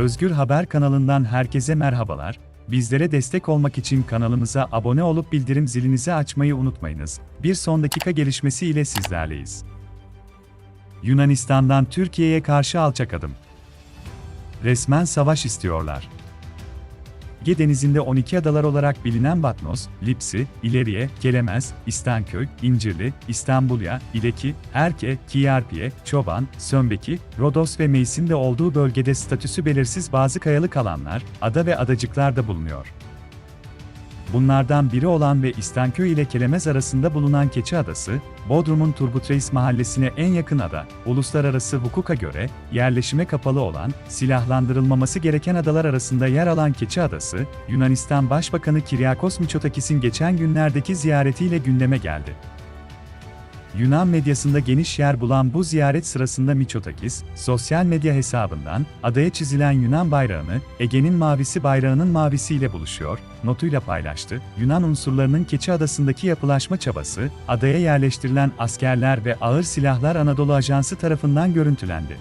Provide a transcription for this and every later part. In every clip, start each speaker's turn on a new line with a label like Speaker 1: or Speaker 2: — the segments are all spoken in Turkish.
Speaker 1: Özgür Haber kanalından herkese merhabalar. Bizlere destek olmak için kanalımıza abone olup bildirim zilinizi açmayı unutmayınız. Bir son dakika gelişmesi ile sizlerleyiz. Yunanistan'dan Türkiye'ye karşı alçak adım. Resmen savaş istiyorlar. Ege Denizi'nde 12 adalar olarak bilinen Batnos, Lipsi, İleriye, Kelemez, İstanköy, İncirli, İstanbulya, İleki, Erke, Kiyarpiye, Çoban, Sömbeki, Rodos ve Meysin de olduğu bölgede statüsü belirsiz bazı kayalık alanlar, ada ve adacıklar da bulunuyor. Bunlardan biri olan ve İstanköy ile Kelemez arasında bulunan Keçi Adası, Bodrum'un Turgut Reis mahallesine en yakın ada, uluslararası hukuka göre, yerleşime kapalı olan, silahlandırılmaması gereken adalar arasında yer alan Keçi Adası, Yunanistan Başbakanı Kiryakos Mitsotakis'in geçen günlerdeki ziyaretiyle gündeme geldi. Yunan medyasında geniş yer bulan bu ziyaret sırasında Mitsotakis, sosyal medya hesabından adaya çizilen Yunan bayrağını Ege'nin mavisi bayrağının mavisiyle buluşuyor, notuyla paylaştı. Yunan unsurlarının Keçi Adası'ndaki yapılaşma çabası, adaya yerleştirilen askerler ve ağır silahlar Anadolu Ajansı tarafından görüntülendi.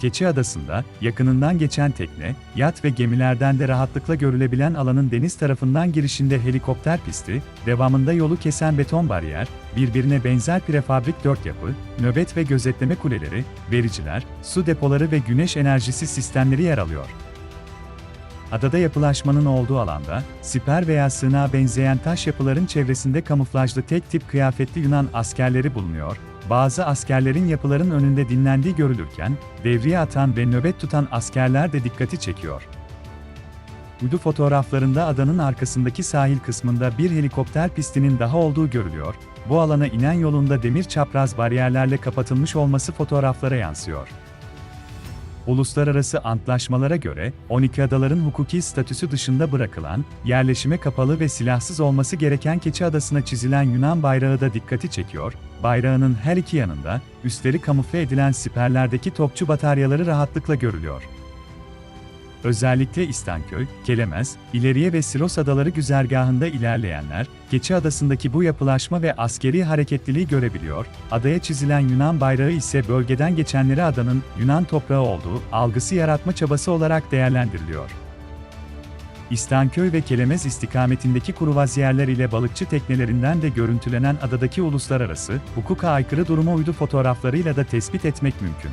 Speaker 1: Keçi Adası'nda, yakınından geçen tekne, yat ve gemilerden de rahatlıkla görülebilen alanın deniz tarafından girişinde helikopter pisti, devamında yolu kesen beton bariyer, birbirine benzer prefabrik dört yapı, nöbet ve gözetleme kuleleri, vericiler, su depoları ve güneş enerjisi sistemleri yer alıyor. Adada yapılaşmanın olduğu alanda, siper veya sığınağa benzeyen taş yapıların çevresinde kamuflajlı tek tip kıyafetli Yunan askerleri bulunuyor, bazı askerlerin yapıların önünde dinlendiği görülürken, devriye atan ve nöbet tutan askerler de dikkati çekiyor. Uydu fotoğraflarında adanın arkasındaki sahil kısmında bir helikopter pistinin daha olduğu görülüyor, bu alana inen yolunda demir çapraz bariyerlerle kapatılmış olması fotoğraflara yansıyor. Uluslararası antlaşmalara göre, 12 adaların hukuki statüsü dışında bırakılan, yerleşime kapalı ve silahsız olması gereken Keçi Adası'na çizilen Yunan bayrağı da dikkati çekiyor, bayrağının her iki yanında, üstleri kamufle edilen siperlerdeki topçu bataryaları rahatlıkla görülüyor. Özellikle İstanköy, Kelemez, İleriye ve Silos adaları güzergahında ilerleyenler, Keçi Adası'ndaki bu yapılaşma ve askeri hareketliliği görebiliyor, adaya çizilen Yunan bayrağı ise bölgeden geçenleri adanın Yunan toprağı olduğu algısı yaratma çabası olarak değerlendiriliyor. İstanköy ve Kelemez istikametindeki kruvaziyerler ile balıkçı teknelerinden de görüntülenen adadaki uluslararası, hukuka aykırı duruma uydu fotoğraflarıyla da tespit etmek mümkün.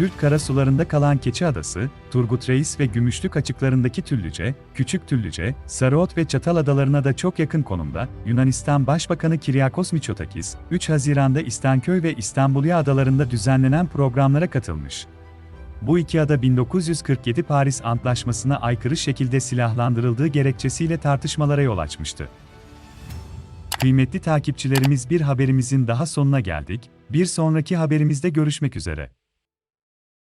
Speaker 1: Türk karasularında kalan Keçi Adası, Turgut Reis ve Gümüşlük açıklarındaki Tüllüce, Küçük Tüllüce, Sarıot ve Çatal adalarına da çok yakın konumda, Yunanistan Başbakanı Kiryakos Mitsotakis, 3 Haziran'da İstanköy ve İstanbulya adalarında düzenlenen programlara katılmış. Bu iki ada 1947 Paris Antlaşması'na aykırı şekilde silahlandırıldığı gerekçesiyle tartışmalara yol açmıştı. Kıymetli takipçilerimiz bir haberimizin daha sonuna geldik, bir sonraki haberimizde görüşmek üzere.